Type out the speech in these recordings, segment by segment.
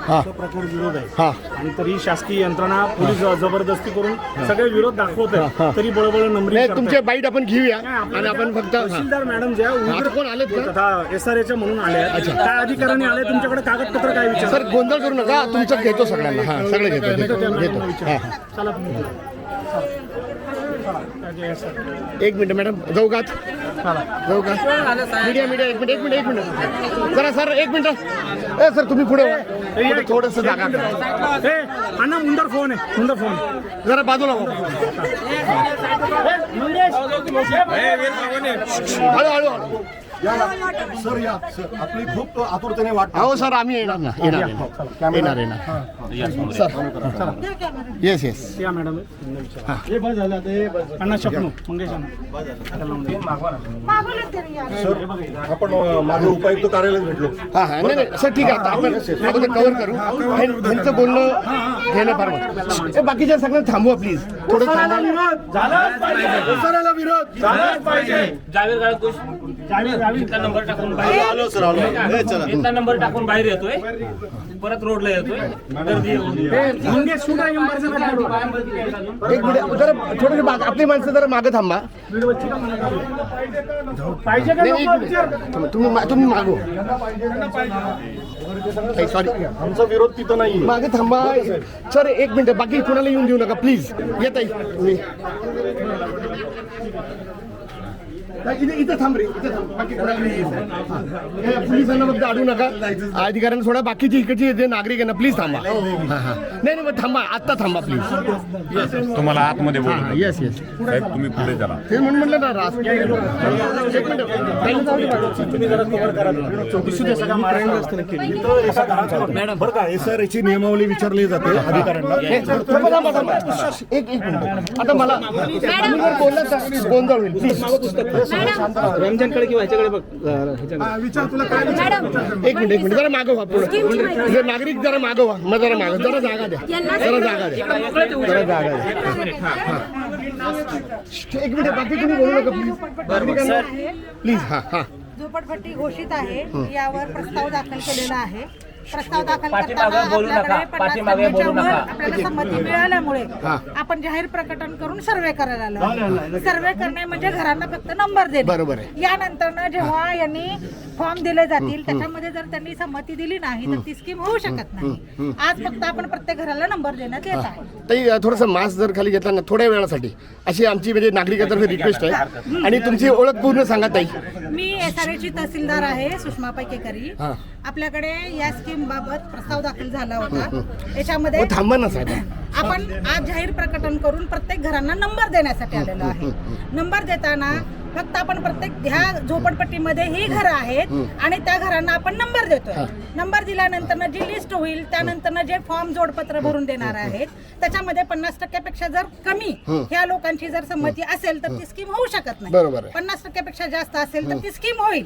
हा. तो प्रकार विरोध आहे. हा. आणि तरी शासकीय यंत्रणा पोलीस जबरदस्ती करून सगळे विरोध दाखवत. आहे तरी बळबळ नंबरी नाही तुमचे बाईट आपण घेऊया आणि आपण फक्त. तहसीलदार मॅडम ज्या कोण? तथा एस आर एच्या म्हणून आले. काय अधिकाऱ्यांनी आले तुमच्याकडे कागदपत्र काय विचार सर गोंधळ करू नका. तुमचं घेतो सगळ्यांना. हा सगळं घेतो घेतो. चला. एक मिनिट मॅडम. जाऊ का? जाऊ का मीडिया मीडिया एक मिनिट एक मिनिट एक मिनिट जरा सर एक मिनिट ए सर तुम्ही पुढे व्हा. थोडंसं जागा करा. ए, अण्णा मुंदर फोन आहे मुंदर फोन जरा बाजूला व्हा. हळू हळू सर या. सर आपली खूप आतुरतेने वाट हो सर आम्ही येणार ना. येणार येणार. येणार येणार. सर येस येस या मॅडम अण्णा मंगेश सर आपण उपायुक्त कार्यालयात भेटलो. हा हा. नाही नाही. सर ठीक आहे. आपण अगोदर कव्हर करू. हे- ह्यांचं बोलणं घेणं फार बाकीच्या सगळं थांबवा प्लीज थोडं सराला विरोध. जावेद गाळकुश. इथला नंबर टाकून बाहेर आलो सर आलो. ए, चला. इथला नंबर टाकून बाहेर येतोय. परत रोडला येतोय. गर्दी एक मिनिट जरा थोडं माग आपली माणसं जरा मागं थांबा. पाहिजे का नाही, एक नको मिनिट. विचार? थांबा, तुम्ही मा- तुम्ही मागो. सॉरी आमचा विरोध तिथं नाही मागे थांबा. सर एक मिनिट बाकी कुणाला येऊन देऊ नका प्लीज येत आहे इथे इथे थांब रे इथे थांब. बाकी. हे पोलिसांना फक्त अडू नका. अधिकाऱ्यांना सोडा बाकीची इकडची जे नागरिक आहे ना प्लीज थांबा. हा हा नाही नाही मग थांबा. आत्ता थांबा प्लीज तुम्हाला आतमध्ये हा बोलू येस येस साहेब तुम्ही पुढे चला. ते म्हणून म्हटलं ना एका घराचा बरं का एस आर ची नियमावली विचारली जाते अधिकाऱ्यांना. हे. एक एक मिनिट. आता मला बोलला गोंधळ होईल रमजानकडे किंवा ह्याच्याकडे बघ एक मिनिट एक मिनिट जरा मागं व्हा पुढे. जर नागरिक जरा मागं व्हा. मग जरा मागं जरा जागा द्या. जरा जागा द्या. जरा जागा द्या. एक मिनिट बाकी तुम्ही बोलू नका प्लीज प्लीज हा हा. झोपडपट्टी घोषित आहे यावर प्रस्ताव दाखल केलेला आहे. प्रस्ताव दाखल पाठीमागे बोलू नका. आपल्याकडे पन्नास पाठीमागे बोलू टक्क्याच्या वर नका. आपल्याला संमती मिळाल्यामुळे. आपण जाहीर प्रकटन करून सर्वे करायला आलो. सर्वे करणे म्हणजे घरांना फक्त नंबर देणे. बरोबर आहे. यानंतर जेव्हा यांनी फॉर्म दिले जातील त्याच्यामध्ये जर त्यांनी संमती दिली नाही तर ती स्कीम होऊ शकत नाही. आज फक्त आपण प्रत्येक घराला नंबर देण्यात येत आहे. ताई थोडंसं मास्क जर खाली घेतला ना थोड्या वेळासाठी. अशी आमची म्हणजे नागरिकातर्फे रिक्वेस्ट आहे. आणि तुमची ओळख पूर्ण सांगा ताई. मी एस आर ची तहसीलदार आहे सुषमा पैकेकरी. हा. आपल्याकडे या स्कीम बाबत प्रस्ताव दाखल झाला होता. याच्यामध्ये हो थांबा ना साहेब. आपण आज जाहीर प्रकटन करून प्रत्येक घरांना नंबर देण्यासाठी आलेलो आहे. नंबर देताना फक्त आपण प्रत्येक ह्या झोपडपट्टीमध्ये ही घरं आहेत आणि त्या घरांना आपण नंबर देतोय. नंबर दिल्यानंतर जी लिस्ट होईल त्यानंतर जे फॉर्म जोडपत्र भरून देणार आहेत त्याच्यामध्ये पन्नास टक्क्यापेक्षा जर कमी ह्या लोकांची जर संमती असेल तर ती स्कीम होऊ शकत नाही. पन्नास टक्क्यापेक्षा जास्त असेल तर ती स्कीम होईल.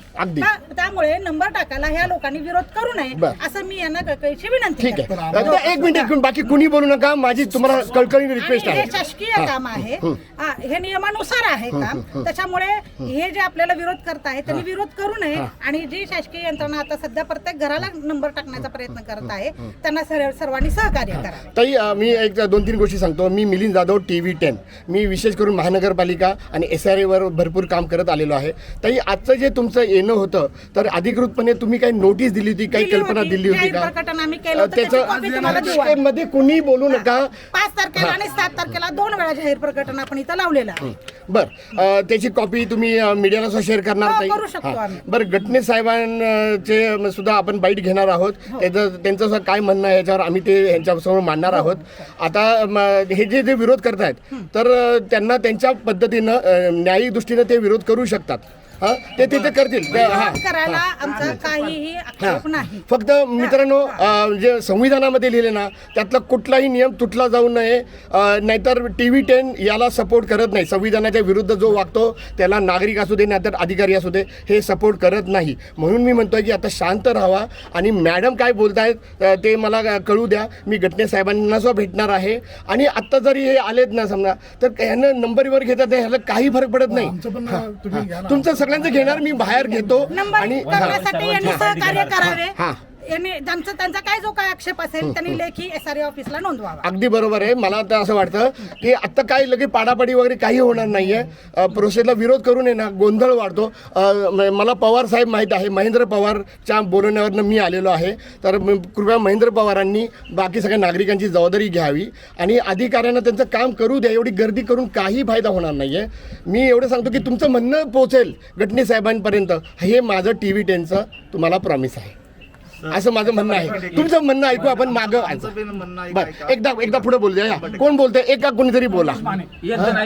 त्यामुळे नंबर टाकायला ह्या लोकांनी विरोध करू नये. असं मी यांना कळकळीची विनंती एक मिनिट बाकी कुणी बोलू नका माझी तुम्हाला कळकळी रिक्वेस्ट आहे हे शासकीय काम आहे. हा, हे नियमानुसार आहे काम. त्याच्यामुळे हे जे आपल्याला विरोध करत आहे त्यांनी विरोध करू नये आणि जी शासकीय यंत्रणा आता सध्या प्रत्येक घराला नंबर टाकण्याचा प्रयत्न करत आहे त्यांना सर्व- सर्वांनी सहकार्य करा ताई मी एक दोन तीन गोष्टी सांगतो. मी Milind Jadhav T V ten. मी विशेष करून महानगरपालिका आणि एस आर एवर भरपूर काम करत आलेलो आहे. ताई आजचं जे तुमचं येणं होतं तर अधिकृतपणे तुम्ही काही नोटीस दिली होती काही कल्पना. दिली होती का. त्याची मध्ये कुणी बोलू नका. पाच तारखेला आणि सात तारखेला दोन वेळा जाहीर प्रकटन आपण इथं लावलेलं आहे. बर. त्याची कॉपी तुम्ही अ, मीडियाला सुद्धा शेअर करणार हो, ताई करू शकतो हां. आम्ही. बरं गटणे साहेबांचे सुद्धा आपण बाईट घेणार आहोत हो. त्याचं त्यांचं सुद्धा काय म्हणणं आहे याच्यावर आम्ही ते यांच्यासमोर मांडणार आहोत आता म, हे जे जे विरोध करतायत तर अ, त्यांना त्यांच्या पद्धतीनं अ, न्यायिक दृष्टीनं ते विरोध करू शकतात हा? ते तिथे करतील. ते- हा. विरोध करायला आमचा काहीही आक्षेप नाही. फक्त मित्रांनो अ, जे संविधानामध्ये लिहिले ना त्यातला कुठलाही नियम तुटला जाऊ नये. अ, नाहीतर टी व्ही टेन याला सपोर्ट करत नाही. संविधानाच्या विरुद्ध जो वागतो त्याला नागरिक असू दे नाहीतर अधिकारी असू दे हे सपोर्ट करत नाही. म्हणून मी म्हणतोय की आता शांत राहावा आणि मॅडम काय बोलतायत अ, ते मला कळू द्या. मी घटने साहेबांना सुद्धा भेटणार आहे. आणि आत्ता जरी हे आलेत ना समजा तर ह्यानं नंबरवर घेतात ह्याला काही फरक पडत नाही. तुमचं सगळ्यांचं घेणार मी बाहेर घेतो नंबर आणि करण्यासाठी यांनी सहकार्य करावे. हा. यांनी ज्यांचा त्यांचा काय जो काय आक्षेप असेल त्यांनी लेखी एस आर ऑफिसला नोंदवावा. अगदी बरोबर आहे. मला आता असं वाटतं की आत्ता काही लगे पाडापाडी वगैरे काही होणार नाही आहे प्रोसेसला विरोध करून आहे ना गोंधळ वाढतो. अ, मला पवार साहेब माहीत आहे. महेंद्र पवारच्या बोलण्यावरनं मी आलेलो आहे. तर म- कृपया महेंद्र पवारांनी बाकी सगळ्या नागरिकांची जबाबदारी घ्यावी आणि अधिकाऱ्यांना त्यांचं काम करू द्या. एवढी गर्दी करून काही फायदा होणार नाही आहे मी एवढं सांगतो की तुमचं म्हणणं पोहोचेल गटणी साहेबांपर्यंत हे माझं टी व्ही टेनचं तुम्हाला प्रॉमिस आहे. असं माझं म्हणणं आहे. तुमचं म्हणणं ऐकू आपण मागं बरं एकदा एकदा पुढे बोलू द्या या कोण बोलतंय? एका कोणीतरी बोला.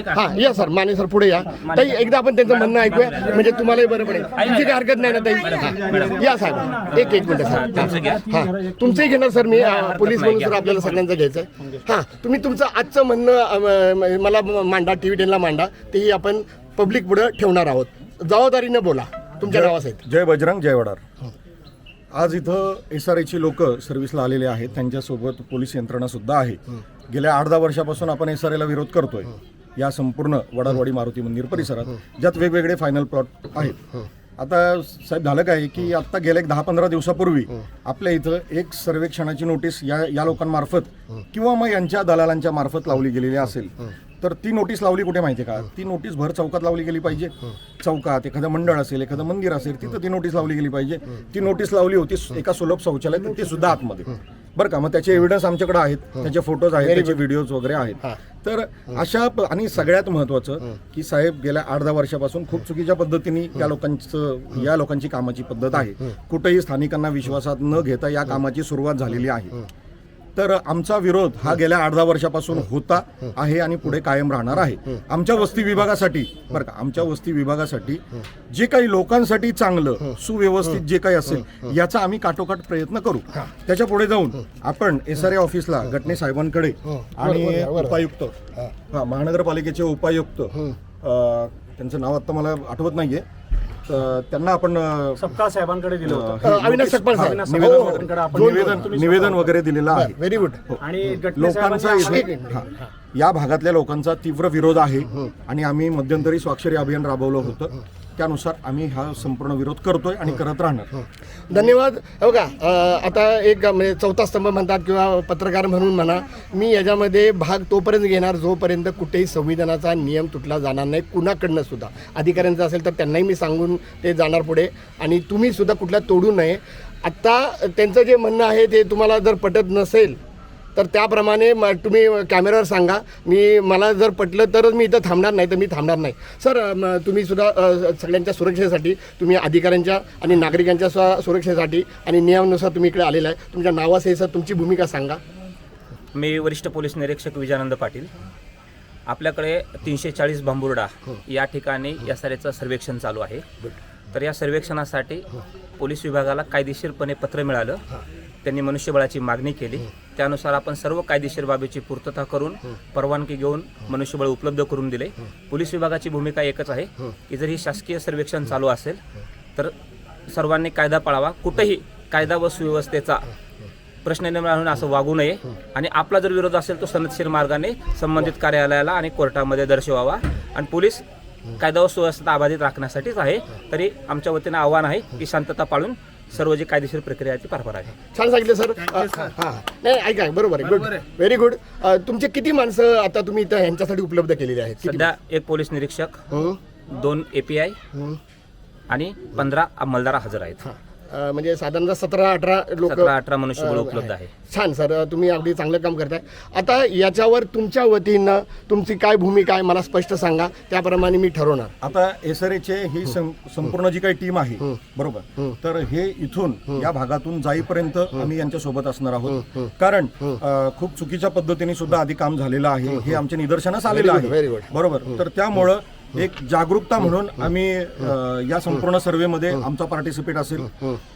हा या सर माने सर पुढे या. ताई एकदा आपण त्यांचं म्हणणं ऐकूया. म्हणजे तुम्हालाही बरं पडेल. तुमची काही हरकत नाही ना ताई? हा. या साहेब एक एक मिनिट सर. हा. तुमचंही घेणार सर मी पोलीस म्हणून सर आपल्याला सगळ्यांचं घ्यायचं आहे हा तुम्ही तुमचं आजचं म्हणणं मला मांडा टी व्ही टेनला मांडा. तेही आपण पब्लिक पुढे ठेवणार आहोत. जबाबदारीनं बोला. तुमच्या नावासहित जय बजरंग जय वडार. आज इथं एस आर एची लोक सर्व्हिसला आलेले आहेत. त्यांच्यासोबत पोलीस यंत्रणा सुद्धा आहे. गेल्या आठ दहा वर्षापासून आपण एस आर एला विरोध करतोय. या संपूर्ण वडारवाडी मारुती मंदिर परिसरात ज्यात वेगवेगळे फायनल प्लॉट आहेत. आता साहेब झालं काय की आता गेल्या एक दहा पंधरा दिवसापूर्वी आपल्या इथं एक सर्वेक्षणाची नोटीस या या लोकांमार्फत किंवा मग यांच्या दलालांच्या मार्फत लावली गेलेली असेल. तर ती नोटीस लावली कुठे माहिती का? ती नोटीस भर चौकात लावली गेली पाहिजे. चौकात एखादं मंडळ असेल एखादं मंदिर असेल तिथं ती नोटीस लावली गेली पाहिजे. ती नोटीस लावली होती एका सुलभ शौचालय ते सुद्धा आतमध्ये. बरं का? मग त्याचे एव्हिडन्स आमच्याकडे आहेत. त्याचे फोटोज आहेत त्याचे व्हिडिओज वगैरे आहेत. तर अशा आणि सगळ्यात महत्वाचं की साहेब गेल्या आठ दहा वर्षापासून खूप चुकीच्या पद्धतीने या लोकांचं या लोकांची कामाची पद्धत आहे. कुठेही स्थानिकांना विश्वासात न घेता या कामाची सुरुवात झालेली आहे. तर आमचा विरोध हा गेल्या दहा वर्षापासून होता आहे आणि पुढे कायम राहणार आहे. आमच्या वस्ती विभागासाठी बरं का आमच्या वस्ती विभागासाठी जे काही लोकांसाठी चांगलं सुव्यवस्थित जे काही असेल याचा आम्ही काटोकाट प्रयत्न करू. त्याच्या पुढे जाऊन आपण एस आर ए ऑफिसला गटणे साहेबांकडे आणि उपायुक्त हा. महानगरपालिकेचे उपायुक्त त्यांचं नाव आता मला आठवत नाहीये. त्यांना आपण सपकाळ साहेबांकडे दिलं होतं. अविनाश साहेब अविनाश निवेदन वगैरे- साहेबांकडे आपण निवेदन निवेदन वगैरे दिलेलं आहे. व्हेरी गुड आणि गटने लोकांचा इथे हा. या भागातल्या लोकांचा तीव्र विरोध आहे आणि आम्ही मध्यंतरी स्वाक्षरी अभियान राबवलं होतं. त्यानुसार आम्ही हा संपूर्ण विरोध करतोय आणि करत राहणार. धन्यवाद. हे बघा अं, आता एक म्हणजे चौथा स्तंभ म्हणतात किंवा पत्रकार म्हणून म्हणा मी याच्यामध्ये भाग तोपर्यंत घेणार जोपर्यंत कुठेही संविधानाचा नियम तुटला जाणार नाही कुणाकडनं सुद्धा. अधिकाऱ्यांचा असेल तर त्यांनाही मी सांगून ते जाणार पुढे. आणि तुम्ही सुद्धा कुठला तोडू नये. आत्ता त्यांचं जे म्हणणं आहे ते तुम्हाला जर पटत नसेल तर त्याप्रमाणे म तुम्ही कॅमेऱ्यावर सांगा. मी मला जर पटलं तरच मी इथं थांबणार नाही तर मी थांबणार नाही. सर तुम्ही सुद्धा सगळ्यांच्या सुरक्षेसाठी तुम्ही अधिकाऱ्यांच्या आणि नागरिकांच्या स्व सुरक्षेसाठी आणि नियमानुसार तुम्ही इकडे आलेला आहे. तुमच्या नावासही सर तुमची भूमिका सांगा. मी वरिष्ठ पोलीस निरीक्षक विजयानंद पाटील. आपल्याकडे तीनशे चाळीस बांबुर्डा या ठिकाणी या सारेचं सर्वेक्षण चालू आहे. तर या सर्वेक्षणासाठी पोलीस विभागाला कायदेशीरपणे पत्र मिळालं. त्यांनी मनुष्यबळाची मागणी केली. त्यानुसार आपण सर्व कायदेशीर बाबीची पूर्तता करून परवानगी घेऊन मनुष्यबळ उपलब्ध करून दिले. पोलीस विभागाची भूमिका एकच आहे की जर ही शासकीय सर्वेक्षण चालू असेल तर सर्वांनी कायदा पाळावा. कुठेही कायदा व सुव्यवस्थेचा प्रश्न निर्माण होऊन असं वागू नये. आणि आपला जर विरोध असेल तो सनदशीर मार्गाने संबंधित कार्यालयाला आणि कोर्टामध्ये दर्शवावा. आणि पोलीस कायदा व सुव्यवस्था अबाधित राखण्यासाठीच आहे. तरी आमच्या वतीनं आव्हान आहे की शांतता पाळून सर्व जी कायदेशीर प्रक्रिया आहे ती पार पाडावी. छान सांगितलं सर. हां नाही ऐका बरोबर आहे. गुड व्हेरी गुड तुमचे किती माणसं आता तुम्ही इथं यांच्यासाठी उपलब्ध केलेली आहेत? किती सध्या एक पोलीस निरीक्षक हं? दोन ए पी आय हं? आणि पंधरा अंमलदार हजर आहेत. अ, म्हणजे साधारणतः सतरा अठरा लोक सतरा अठरा मनुष्यबळ उपलब्ध आहे. छान सर. तुम्ही अगदी चांगलं काम करताय. आता याच्यावर तुमच्या वतीनं तुमची काय भूमिका आहे मला स्पष्ट सांगा. त्याप्रमाणे मी ठरवणार. आता एस आर एचे ही सं- संपूर्ण जी काही टीम आहे बरोबर? तर हे इथून या भागातून जाईपर्यंत आम्ही यांच्या सोबत असणार आहोत. कारण अ, खूप चुकीच्या पद्धतीने सुद्धा आधी काम झालेलं आहे. हे. आमच्या निदर्शनास आलेलं Very good, very आहे good. बरोबर? तर त्यामुळं एक जागरूकता म्हणून आम्ही या संपूर्ण सर्वेमध्ये आमचा पार्टिसिपेट असेल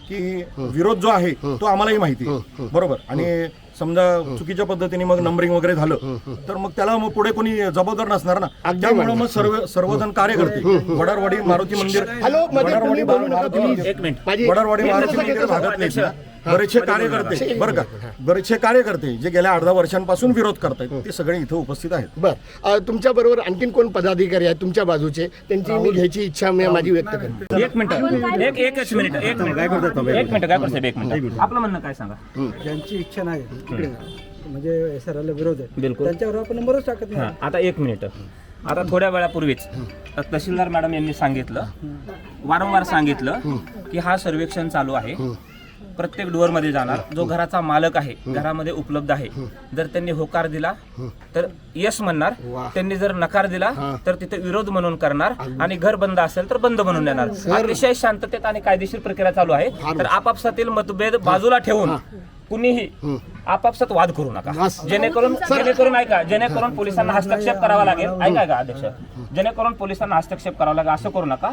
की विरोध जो आहे तो आम्हालाही माहिती. बरोबर? आणि समजा चुकीच्या पद्धतीने मग नंबरिंग वगैरे झालं तर मग त्याला मग पुढे कोणी जबाबदार नसणार ना. त्यामुळे मग सर्व सर्वजण कार्य करते वडारवाडी मारुती मंदिर वडारवाडी मारुती. मंदिर एक बरेचसे कार्यकर्ते बरं का? बरेचसे कार्यकर्ते जे गेल्या अर्धा वर्षांपासून विरोध करतायत ते सगळे इथं उपस्थित आहेत. बर. तुमच्या बरोबर आणखीन कोण पदाधिकारी आहेत तुमच्या बाजूचे? त्यांची मी घ्यायची इच्छा मी माझी व्यक्त करतो. एक मिनिट. एक एकच मिनिट. एक मिनिट. एक मिनिट. काय साहेब? एक मिनिट. आपलं म्हणणं काय सांगा? ज्यांची इच्छा नाही म्हणजे एस आर विरोध आहे. बिलकुल. त्यांच्यावर आपण नंबरच टाकत नाही. हा, आता एक मिनिट. आता थोड्या वेळापूर्वीच तहसीलदार मॅडम यांनी सांगितलं वारंवार सांगितलं की हा सर्वेक्षण चालू आहे. प्रत्येक डोअरमध्ये जाणार. जो घराचा मालक आहे घरामध्ये उपलब्ध आहे. जर त्यांनी होकार दिला तर यश म्हणणार. त्यांनी जर नकार दिला तर तिथे विरोध म्हणून करणार आणि घर बंद असेल तर बंद म्हणून देणार अतिशय शांततेत आणि कायदेशीर प्रक्रिया चालू आहे. तर आपापसातील मतभेद बाजूला ठेवून कुणीही आपापसात वाद करू नका. जेणेकरून जेणेकरून ऐका जेणेकरून पोलिसांना हस्तक्षेप करावा लागेल. ऐका का अध्यक्ष? जेणेकरून पोलिसांना हस्तक्षेप करावा लागेल. असं करू नका.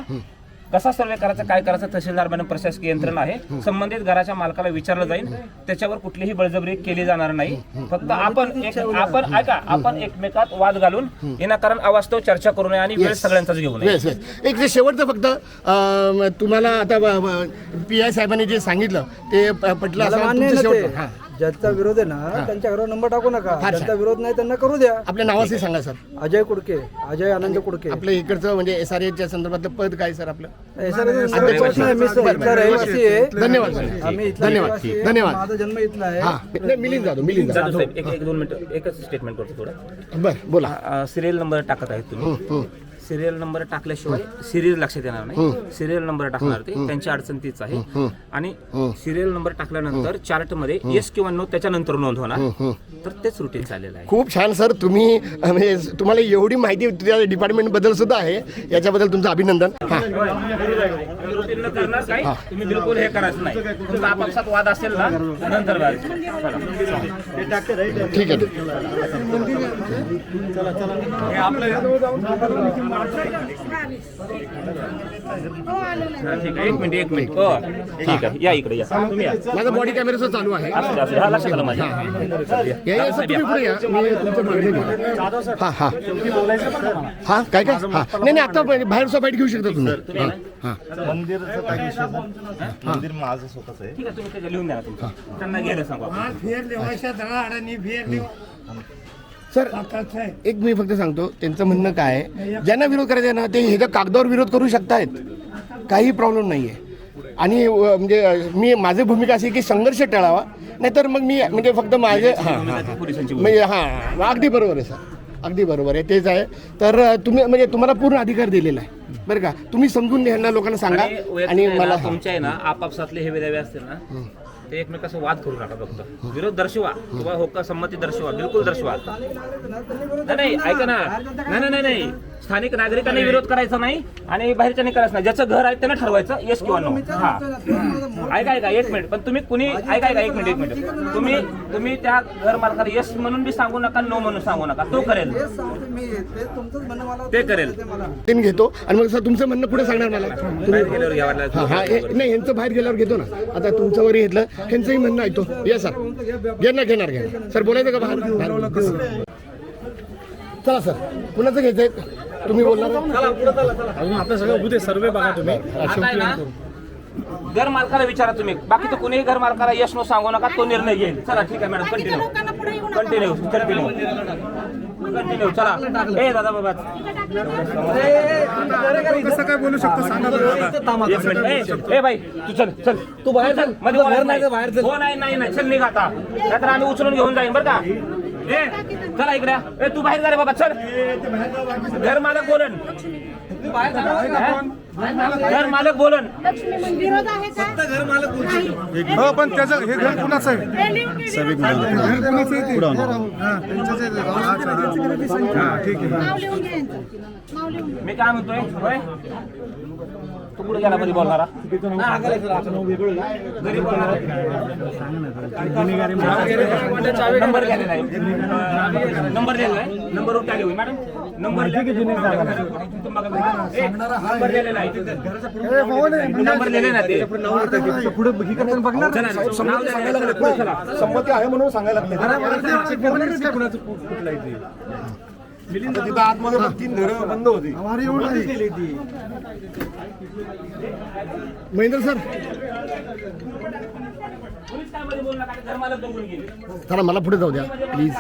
कसा सर्वे करायचा काय करायचं तहसीलदार मॅडम प्रशासकीय यंत्रणा आहे. संबंधित घराच्या मालकाला विचारलं जाईल. त्याच्यावर कुठलीही बळजबरी केली जाणार नाही. फक्त आपण एक आपण ऐका आपण एकमेकात वाद घालून विनाकारण अवास्तव चर्चा करू नये आणि वेळ सगळ्यांचाच घेऊ नये. एक जे शेवटचं फक्त तुम्हाला आता पी आय साहेबांनी जे सांगितलं ते पटलं असं हां ज्यांचा विरोध आहे ना त्यांच्या घरावर नंबर टाकू नका. ज्यांचा विरोध नाही त्यांना करू द्या. आपल्या नावाचे सांगा सर. अजय कुडके अजय आनंद कुडके. आपल्या इकडचं म्हणजे एस आर एच्या संदर्भातलं पद काय सर आपलं? एस आर मी इथला रहिवासी आहे. धन्यवाद सर. आम्ही इथला धन्यवाद रहिवासी आहे. धन्यवाद. माझा जन्म इथला आहे. हा नाही मिलिंद जाधव मिलिंद जाधव जाधव. साहेब एक एक दोन मिनिटं एकच स्टेटमेंट करतो थोडं. बर बोला. सिरियल नंबर टाकत आहेत तुम्ही. सिरियल नंबर टाकल्याशिवाय सिरियल लक्षात येणार नाही. सिरियल नंबर टाकणार ते. त्यांची अडचण तीच आहे. आणि सिरियल नंबर टाकल्यानंतर चार्टमध्ये येस किंवा नो त्याच्यानंतर नोंद होणार. तर तेच रुटीन चाललेलं आहे. खूप छान सर तुम्ही म्हणजे तुम्हाला एवढी माहिती डिपार्टमेंटबद्दल सुद्धा आहे. याच्याबद्दल तुमचं अभिनंदन. हा. रुटीन न करणार काय तुम्ही बिलकुल हे करायचं नाही. तुमचा आपापसात वाद असेल ना नंतर वाद. चला. ठीक आहे. ठीक आहे. एक मिनिट एक मिनिट. हो ठीक आहे. या इकडे या. तुम्ही या. माझा बॉडी कॅमेरा चालू आहे. असू द्या, असू द्या. हा, लक्षात आलं माझ्या. या या सर तुम्ही पुढे या. मी तुमचं मागणी घेईन. हा हा. हा काय काय? हा. नाही नाही आता बाहेरचा बाईट घेऊ शकता तुम्ही. हा, हा. नाही. मंदिर माझं स्वतःच आहे. ठीक आहे तुम्ही त्याच्या लिहून द्या ना तुमचं. त्यांना घ्यायला सांगू आपण. सर एक मी फक्त सांगतो त्यांचं म्हणणं काय आहे? ज्यांना विरोध करायचा आहे ना ते ह्याच्या कागदावर विरोध करू शकतायत. काही प्रॉब्लेम नाही आहे आणि म्हणजे मी माझी भूमिका अशी की संघर्ष टळावा. नाहीतर मग मी म्हणजे फक्त माझे हां म्हणजे हां अगदी बरोबर आहे सर. अगदी बरोबर आहे तेच आहे. तर तुम्ही म्हणजे तुम्हाला पूर्ण अधिकार दिलेला आहे. बरं का? तुम्ही समजून ह्यांना लोकांना सांगा. आणि मला तुमच्या आहे ना आपापसातले हे वेदावे असतील ना. ते एकमेकांचा वाद करू नका फक्त. विरोध दर्शवा किंवा होका संमती दर्शवा बिलकुल दर्शवा. नाही नाही ऐका ना. नाही नाही नाही नाही. स्थानिक नागरिकांनी विरोध करायचा नाही आणि बाहेरच्यानी करायचं नाही. ज्याचं घर आहे त्यानं ठरवायचं येस किंवा नो हा. ऐका ऐका एक मिनिट पण तुम्ही कुणी ऐका ऐका एक मिनिट एक मिनिट तुम्ही तुम्ही त्या घर मालकाला येस म्हणून बी सांगू नका नो म्हणून सांगू नका. तो करेल. मी. ते करेल. ते घेतो. आणि मग सर तुमचं म्हणणं पुढे सांगणार मला. बाहेर गेल्यावर घ्यावं हा लागेल. हा हे- नाही यांचं बाहेर गेल्यावर घेतो ना. आता तुमचं वरी घेतलं ह्यांचंही म्हणणं ऐकतो. या सर. घेणार घेणार घेणार सर बोलायचं का बाहेर? बाहेर? चला सर. कुणाचं घ्यायचंय? तुम्ही बोलणार आपलं सगळं उद्या सर्वे बघा तुम्ही. घर मालकाला विचारा तुम्ही. बाकी तर कोणीही घर मालकाला यश नो सांगू नका तो निर्णय घेईल. चला ठीक आहे madam continue continue continue continue चला. ए दादा बाबा. कसं काय बोलू शकतो? सांगा एक मिनिट. ए, ए बाई तू चल चल. तू बाहेर चल. मध्ये बोलायचं नाही हो नाही नाही नाही. चल निघ आता. नाहीतर आम्ही उचलून घेऊन जाईन बरं का? चला इकडे ए तू बाहेर जा रे बाबा चल. घर मालक बोलन. घर मालक बोलन. लक्ष्मी मंदिर. विरोध आहे का? घर मालक हो पण त्याचं हे घर कुणाचं आहे? घर कुणाचं आहे ते? हा, त्यांचंच आहे ते. हा, ठीक आहे. नाव लिहून घ्या यांचं. नाव लिहून घ्या. मी काय म्हणतोय? होय? तू कुठे गेला मध्ये बोलणारा? घरी बोलणारा नंबर गेलेला आहे. नंबर दिलेला आहे. नंबर उठा घेऊ मॅडम. नंबर नंबर दिलेला आहे नंबर ना ते. पुढे. संमती आहे म्हणून सांगायला लागले कुठलं तिथं आतमध्ये तीन घरं बंद होती. आम्हाला एवढं. महेंद्र सर. चला मला पुढे जाऊ द्या प्लीज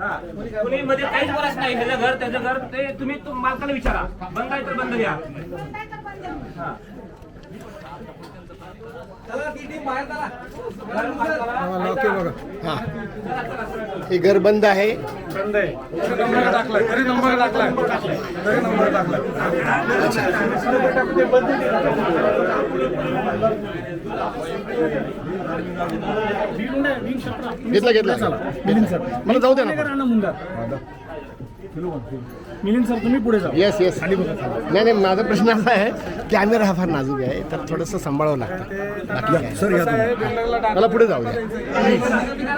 हा. कोणी मध्ये काहीच बोलायचं नाही. ह्याचं घर त्याचं घर ते तुम्ही तो मालकाला विचारा. बंद आहे तर बंद घ्या. हा. घर हां हे घर बंद आहे. नंबर टाकलाय तरी नंबर टाकलाय. तरी नंबर टाकलाय. घेतला घेतला. मला जाऊ द्या ना. मिलिंद सर तुम्ही पुढे जा येस येस नाही नाही माझा प्रश्न असा आहे कॅमेरा हा फार नाजूक आहे तर थोडंसं सांभाळावं लागतं. बाकी काय? सर या तुम्ही. मला पुढे जाऊ द्या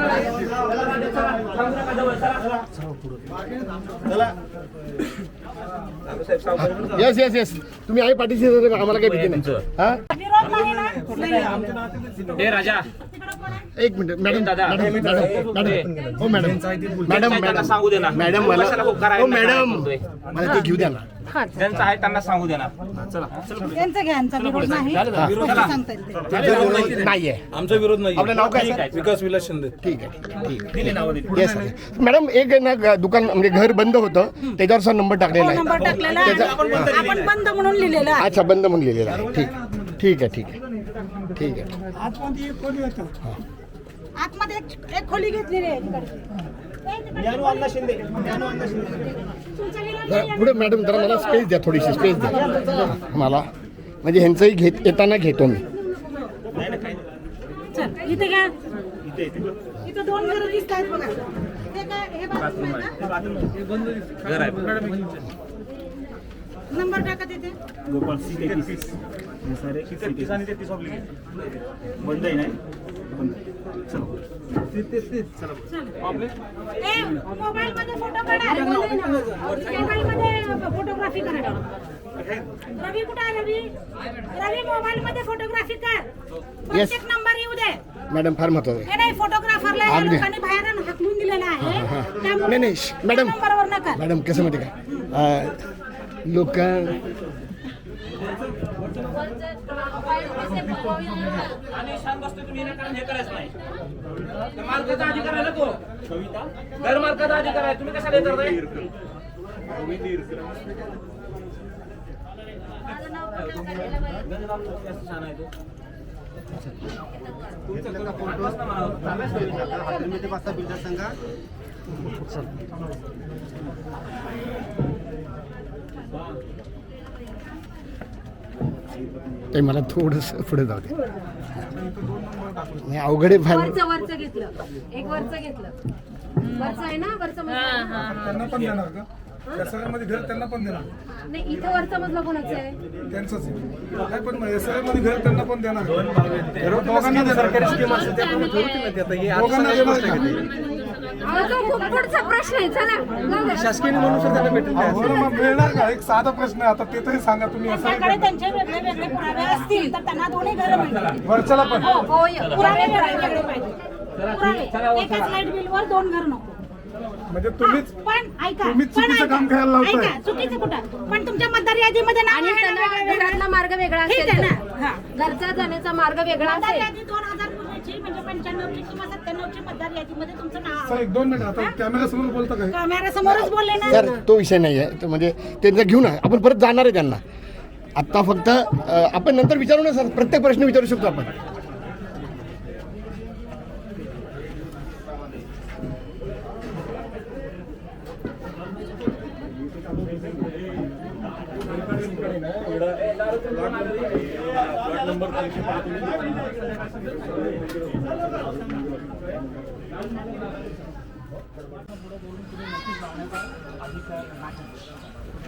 येस येस येस तुम्ही आहे पाठीशी आम्हाला काही भीती नाही. हा? हे राजा. एक मिनिट मॅडम दादा. मॅडम मॅडम मॅडम हो मॅडम मॅडम त्यांना मॅडम. सांगू दे ना. मॅडम मला हो मॅडम? मला ते घेऊ द्या ना. ज्यांचं आहे त्यांना सांगू दे ना. चला. त्यांचं विरोध नाही. फक्त सांगता येईल ते. नाहीये. आमचा विरोध नाही आपलं नाव काय सर? विकास विलास शिंदे ठीक आहे ठीक आहे, ठीक आहे. दिले नाव दिली. येस मॅडम एक आहे ना ग- दुकान म्हणजे घर बंद होतं त्याच्यावरचा नंबर टाकलेला फोन नंबर आहे टाकलेला आहे. आणि आपण बंद म्हणून लिहिलेलं आहे. अच्छा बंद म्हणून लिहिलेला आहे. ठीक. ठीक आहे ठीक आहे. ठीक आहे. आतमध्ये एक एक खोली घेतलेली आहे तिकडची. ए, तिकडची खोली. नाही जरा पुढे मॅडम जरा मला स्पेस द्या थोडीशी स्पेस द्या. मला. म्हणजे ह्यांचंही घेत येताना घेतो मी. चल इथे घ्या. इथं दोन घरं दिसत आहेत बघा. हे काय हे बाथरूम आहे का? घर आहे नंबर टाका तिथे. ए, मोबाईल मध्ये फोटो काढा. मोबाईल मध्ये फोटोग्राफी करा रवी कुठे आहे रवी? रवी मोबाईल मध्ये फोटोग्राफी कर प्रत्येक नंबर येऊ दे. मॅडम फार महत्वाचं आहे. हे नाही फोटोग्राफरला या अगदी. लोकांनी बाहेर हाकलून दिलेला आहे. त्यामुळे नाही मॅडम त्या नंबरवर नका. मॅडम कसं माहिती का? लोक आणि शांत बसतो तुम्ही कारण हे करायचं नाही. मालकाचा अधिकार आहे ना तो? घर मालकाचा अधिकार आहे. तुम्ही कशाला हे करताय? सांगा आहे तो मला थोडंसं पुढे जाऊ दे. नाही अवघड आहे वरचं वरचं घेतलं. एक वरचं घेतलं. वरचं आहे ना? वरचं मजलं त्यांना पण देणार का? त्या सगळ्यामध्ये घर त्यांना पण देणार. नाही इथं वरचं मजलं कोणाचं आहे? त्यांचंच आहे. नाही पण मग SRL मध्ये घर त्यांना पण देणार. दोघांना देणार. दोघांना देणार. का? अहो, तो खूप पुढचा प्रश्न आहे चला जाऊ द्या. हो ना, मग मिळणार का? एक साधा प्रश्न आहे. आता ते तरी सांगा तुम्ही त्यांच्याकडे त्यांचे वेगळे वेगळे पुरावे असतील तर त्यांना दोन्ही घरं मिळतील. वरच्याला पण. हो य- पुरावे वेगळे वेगळे पाहिजे पुरावे. एकाच लाइट बिलवर दोन घर नको. म्हणजे तुम्हीच पण ऐका तुम्हीच पण चुकीचं ऐका. काम करायला लावताय. ऐका चुकीचं कुठं? पण तुमच्या मतदार यादीमध्ये नाव आणि आहे ना त्यांना वेगळं- घरातला मार्ग वेगळा ठीक असेल आहे तर. ना? हा. घरचा जाण्याचा मार्ग वेगळा मतदार असेल. यादी दोन हजार पूर्वीची म्हणजे पंच्याण्णवची किंवा सत्त्याण्णवची मतदार यादीमध्ये तुमचं नाव सर एक दोन मिनिट आता कॅमेरा समोर बोलता काय कॅमेरा समोरच बोलले ना. तर तो विषय नाही आहे. तर म्हणजे त्यांचं घेऊ ना आपण परत जाणार आहे त्यांना. आत्ता फक्त अ, आपण नंतर विचारू ना सर. प्रत्येक प्रश्न विचारू शकतो आपण.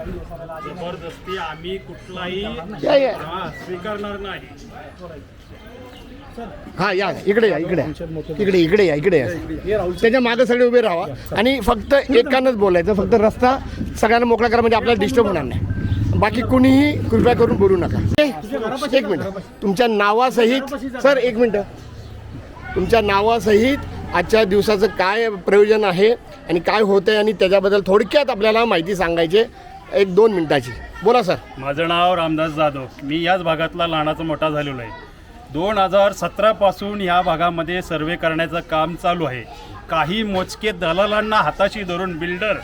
जबरदस्ती आम्ही कुठलाही हा, स्वीकारणार नाही. हा या इकडे या इकडे. इकडे इकडे या इकडे या. त्याच्यामागे सगळे उभे राहा. आणि फक्त एकानंच बोलायचं. फक्त रस्ता सगळ्यांना मोकळा करा म्हणजे आपल्याला डिस्टर्ब होणार नाही. बाकी कुणीही कृपया करून बोलू नका. एक मिनिट. तुमच्या नावासहित सर एक मिनिट. तुमच्या नावासहित आजच्या दिवसाचं काय प्रयोजन आहे आणि काय होतं आहे आणि त्याच्याबद्दल थोडक्यात आपल्याला माहिती सांगायची एक दोन मिनिटाची. बोला सर. माझं नाव रामदास जाधव. मी याच भागातला लहानाचा मोठा झालेलो आहे. दोन हजार सतरापासून या भागामध्ये सर्वे करण्याचं काम चालू आहे. काही मोजके दलालांना हाताशी धरून बिल्डर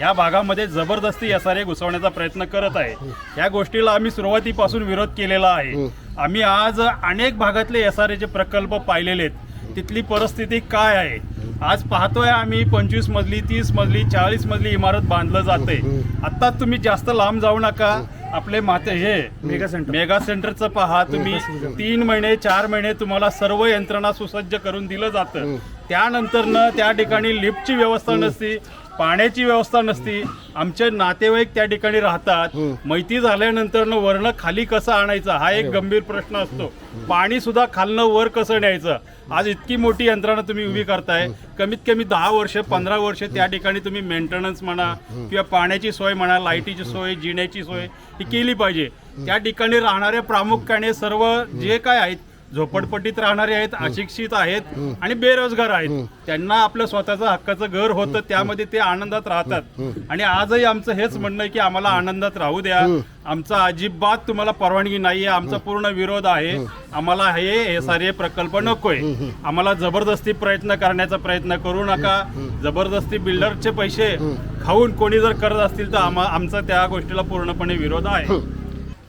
या भागामध्ये जबरदस्ती एस आर ए घुसवण्याचा प्रयत्न करत आहे. या गोष्टीला आम्ही सुरुवातीपासून विरोध केलेला आहे. आम्ही आज अनेक भागातले एस आर एचे प्रकल्प पाहिलेले आहेत. तिथली परिस्थिती काय आहे? आज पाहतोय आम्ही पंचवीस मजली तीस मजली चाळीस मजली इमारत बांधलं जाते आता तुम्ही जास्त लांब जाऊ नका. आपले माते हे मेगा सेंटर. मेगा सेंटरचं पहा तुम्ही तीन महिने चार महिने तुम्हाला सर्व यंत्रणा सुसज्ज करून दिलं जातं. त्यानंतरनं त्या ठिकाणी लिफ्टची व्यवस्था नसती. पाण्याची व्यवस्था नसती. आमचे नातेवाईक त्या ठिकाणी राहतात. मैती झाल्यानंतर वरनं खाली कसं आणायचं? हा एक गंभीर प्रश्न असतो. पाणी सुद्धा खालनं वर कसं न्यायचं? आज इतकी मोठी यंत्रणा तुम्ही उभी करताय. कमीत कमी दहा वर्ष पंधरा वर्ष त्या ठिकाणी तुम्ही मेंटेनन्स म्हणा किंवा पाण्याची सोय म्हणा लाईटीची सोय जिण्याची सोय ही केली पाहिजे. त्या ठिकाणी राहणारे प्रामुख्याने सर्व जे काय आहेत झोपडपट्टीत राहणारे आहेत अशिक्षित आहेत आणि बेरोजगार आहेत. त्यांना आपलं स्वतःचं हक्काचं घर होतं त्यामध्ये ते आनंदात राहतात. आणि आजही आमचं हेच म्हणणं आहे की आम्हाला आनंदात राहू द्या. आमचा अजिबात तुम्हाला परवानगी नाहीये. आमचा पूर्ण विरोध आहे. आम्हाला हे हे सारे प्रकल्प नकोय. आम्हाला जबरदस्ती प्रयत्न करण्याचा प्रयत्न करू नका. जबरदस्ती बिल्डरचे पैसे खाऊन कोणी जर करत असतील तर आम्हा आमचा त्या गोष्टीला पूर्णपणे विरोध आहे.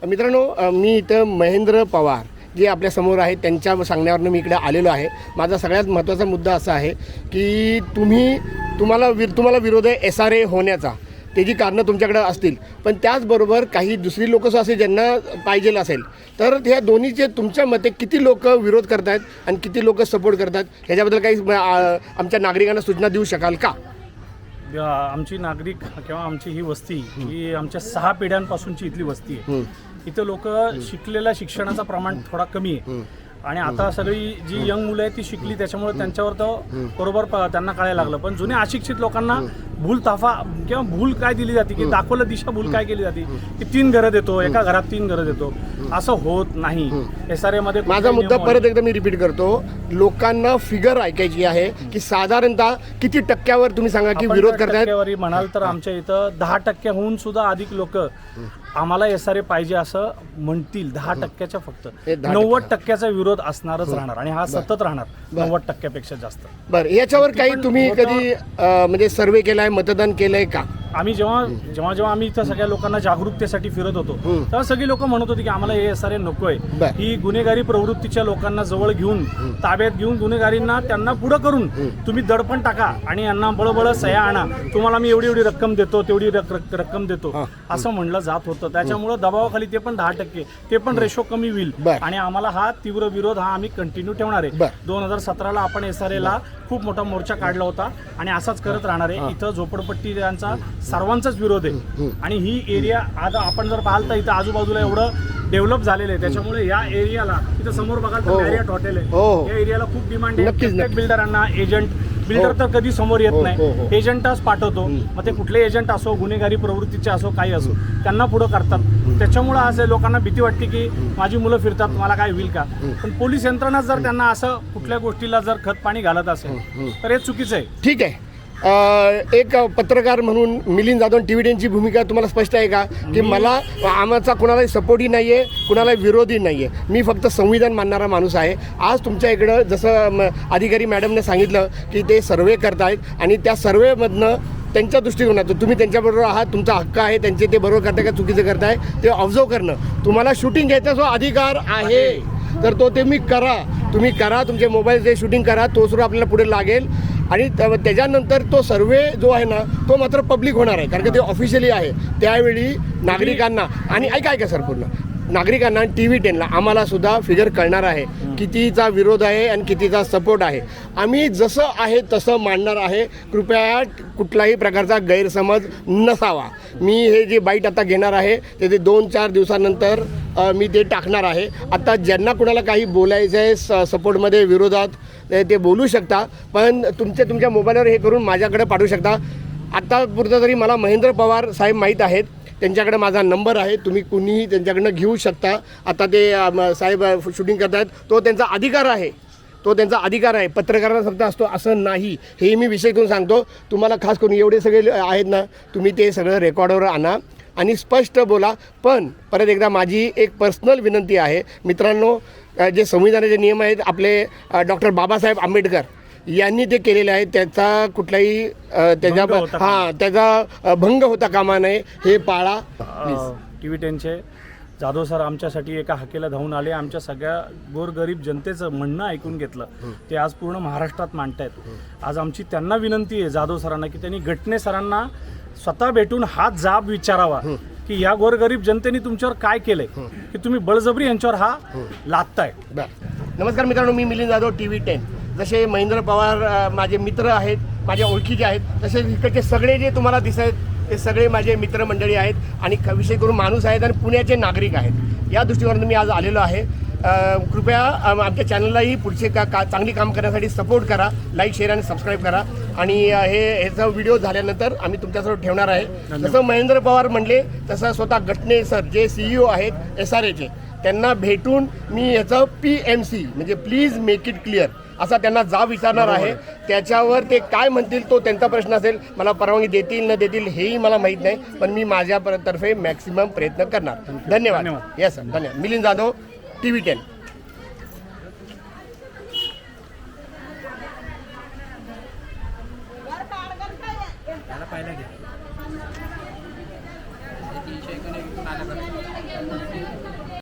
मित्रांनो मी इथं महेंद्र पवार. जे आपल्यासमोर आहेत त्यांच्या सांगण्यावरनं मी इकडे आलेलो आहे. माझा सगळ्यात महत्त्वाचा मुद्दा असा आहे की तुम्ही तुम्हाला विर तुम्हाला विरोध आहे एस आर ए होण्याचा. त्याची कारणं तुमच्याकडे असतील. पण त्याचबरोबर काही दुसरी लोकं सुद्धा असेल ज्यांना पाहिजेल असेल तर ह्या दोन्हीचे तुमच्या मते किती लोक विरोध करत आहेत आणि किती लोक सपोर्ट करतात? ह्याच्याबद्दल काही आमच्या नागरिकांना सूचना देऊ शकाल का? आमची नागरिक किंवा आमची ही वस्ती ही आमच्या सहा पिढ्यांपासूनची इथली वस्ती आहे. इथं लोक शिकलेल्या शिक्षणाचं प्रमाण थोडा कमी आहे. आणि आता सगळी जी यंग मुलं आहेत ती शिकली त्याच्यामुळे त्यांच्यावर तर बरोबर त्यांना कळायला लागलं. पण जुन्या अशिक्षित लोकांना भूल ताफा किंवा भूल काय दिली जाते की दाखवलं दिशा भूल काय केली जाते की तीन घरं देतो एका घरात तीन घरं देतो. असं होत नाही. एस आरमध्ये माझा मुद्दा परत एकदा मी रिपीट करतो. लोकांना फिगर ऐकायची आहे की साधारणतः किती टक्क्यावर तुम्ही सांगा की विरोध टक्केवारी म्हणाल तर आमच्या इथं दहा टक्क्याहून सुद्धा अधिक लोक आम्हाला एस आर ए पाहिजे असं म्हणतील दहा टक्क्याच्या फक्त. नव्वद टक्क्याचा विरोध असणारच राहणार आणि हा सतत राहणार नव्वद टक्क्यापेक्षा जास्त. बरं याच्यावर काही तुम्ही कधी म्हणजे सर्वे केलाय मतदान केलंय का? आम्ही जेव्हा जेव्हा जेव्हा आम्ही इथं सगळ्या लोकांना जागरूकतेसाठी फिरत होतो तेव्हा सगळी लोक म्हणत होती की आम्हाला हे एस आर ए नकोय. ही गुन्हेगारी प्रवृत्तीच्या लोकांना जवळ घेऊन ताब्यात घेऊन गुन्हेगारींना त्यांना पुढं करून तुम्ही दडपण टाका आणि यांना बळबळ सह्या आणा. तुम्हाला मी एवढी एवढी रक्कम देतो तेवढी रक- रक- रक्कम देतो. असं म्हणलं जात होतं. त्याच्यामुळं दबावाखाली ते पण दहा टक्के. ते पण रेशो कमी होईल. आणि आम्हाला हा तीव्र विरोध हा आम्ही कंटिन्यू ठेवणार आहे. दोन हजार सतराला आपण एस आर एला खूप मोठा मोर्चा काढला होता. आणि असाच करत राहणार आहे. इथं झोपडपट्टीयांचा सर्वांचाच विरोध आहे. आणि ही एरिया आता आपण जर पाहाल तर इथं आजूबाजूला एवढं डेव्हलप झालेलं आहे. त्याच्यामुळे या एरियाला इथं समोर बघाल हो, तर हो. मॅरियट हॉटेल हो, हो. आहे या एरियाला खूप डिमांड आहे. प्रत्येक. बिल्डरांना एजंट बिल्डर हो. तर कधी समोर येत हो, हो, नाही हो. एजंटच पाठवतो. मग ते कुठले एजंट असो गुन्हेगारी प्रवृत्तीचे असो काही असो त्यांना पुढं करतात. त्याच्यामुळं असं लोकांना भीती वाटते की माझी मुलं फिरतात मला काय होईल का? पण पोलीस यंत्रणा जर त्यांना असं कुठल्या गोष्टीला जर खत पाणी घालत असेल तर हे चुकीचं आहे. ठीक आहे. एक पत्रकार म्हणून मिलिंद जाधव टी व्ही टेनची भूमिका तुम्हाला स्पष्ट आहे का? की मला आमचा कुणालाही सपोर्टही नाही आहे कुणालाही विरोधी नाही आहे मी फक्त संविधान मानणारा माणूस आहे. आज तुमच्या इकडं जसं अधिकारी मॅडमने सांगितलं की ते सर्वे करतायत आणि त्या सर्वेमधनं त्यांच्या दृष्टिकोनातून तुम्ही त्यांच्याबरोबर आहात तुमचा हक्क आहे त्यांचे ते बरोबर करताय का चुकीचं करताय ते ऑब्झर्व करणं. तुम्हाला शूटिंग घ्यायचा जो अधिकार आहे तर तो ते मी करा. तुम्ही करा तुमचे मोबाईल जे शूटिंग करा तो सुद्धा आपल्याला पुढे लागेल. आणि त्याच्यानंतर तो सर्वे जो आहे ना तो मात्र पब्लिक होणार आहे. कारण की ते ऑफिशियली आहे. त्यावेळी नागरिकांना आणि ऐका ऐका सर पूर्ण. नागरिकांना टी व्ही टेनला आम्हाला सुद्धा फिगर कळणार आहे. कितीचा विरोध आहे आणि कितीचा सपोर्ट आहे. आम्ही जसं आहे तसं मांडणार आहे. कृपया कुठलाही प्रकारचा गैरसमज नसावा. मी हे जे बाईट आता घेणार आहे ते ते दोन चार दिवसानंतर मी ते टाकणार आहे. आता ज्यांना कुणाला काही बोलायचं आहे स सपोर्टमध्ये विरोधात ते ते बोलू शकता. पण तुमचे तुमच्या मोबाईलवर हे करून माझ्याकडे पाठवू शकता. आत्तापुरतं तरी मला महेंद्र पवार साहेब माहीत आहेत. त्यांच्याकडे माझा नंबर आहे तुम्ही कुणीही त्यांच्याकडनं घेऊ शकता. आता ते साहेब शूटिंग करतायत तो त्यांचा अधिकार आहे. तो त्यांचा अधिकार आहे. पत्रकारांना फक्त असतो असं नाही. हे मी विषय करून सांगतो. तुम्हाला खास करून एवढे सगळे आहेत ना तुम्ही ते सगळं रेकॉर्डवर आणा आणि स्पष्ट बोला. पण परत एकदा माझी एक पर्सनल विनंती आहे. मित्रांनो जे संविधानाचे नियम आहेत आपले डॉक्टर बाबासाहेब आंबेडकर यांनी ते केलेले आहेत त्याचा कुठलाही कामा हां त्याचा भंग होता कामा नये हे पाळा. टी व्ही टेनचे जाधव सर आमच्यासाठी एका हाकेला धावून आले. आमच्या सगळ्या गोरगरीब जनतेचं म्हणणं ऐकून घेतलं. ते आज पूर्ण महाराष्ट्रात मांडतायत. आज आमची त्यांना विनंती आहे जाधव सरांना की त्यांनी गटणे सरांना स्वतः भेटून हा जाब विचारावा. की या गोरगरीब जनतेने तुमच्यावर काय केलंय? की तुम्ही बळजबरी यांच्यावर हा लादताय. नमस्कार मित्रांनो मी Milind Jadhav T V ten. जसे महेंद्र पवार माझे मित्र आहेत माझ्या ओळखीचे आहेत तसे इकडचे सगळे जे तुम्हाला दिसत आहेत ते सगळे माझे मित्रमंडळी आहेत आणि विशेष करून माणूस आहेत आणि पुण्याचे नागरिक आहेत. या दृष्टिकोनातून मी आज आलेलो आहे. कृपया आमच्या चॅनललाही पुढचे का का चांगली काम करण्यासाठी सपोर्ट करा लाईक शेअर आणि सबस्क्राईब करा. आणि हे ह्याचा व्हिडिओ झाल्यानंतर आम्ही तुमच्यासमोर ठेवणार आहे. जसं महेंद्र पवार म्हणले तसं स्वतः गटणे सर जे सीईओ आहेत एस आर एचे त्यांना भेटून मी याचं पी एम सी म्हणजे प्लीज मेक इट क्लिअर असा त्यांना जाब विचारणार आहे. त्याच्यावर ते काय म्हणतील तो त्यांचा प्रश्न असेल. मला परवानगी देतील न देतील हेही मला माहीत नाही. पण मी माझ्या पर- तर्फे मॅक्सिमम प्रयत्न करणार. धन्यवाद. धन्यवाद. येस सर धन्यवाद. Milind Jadhav. T V ten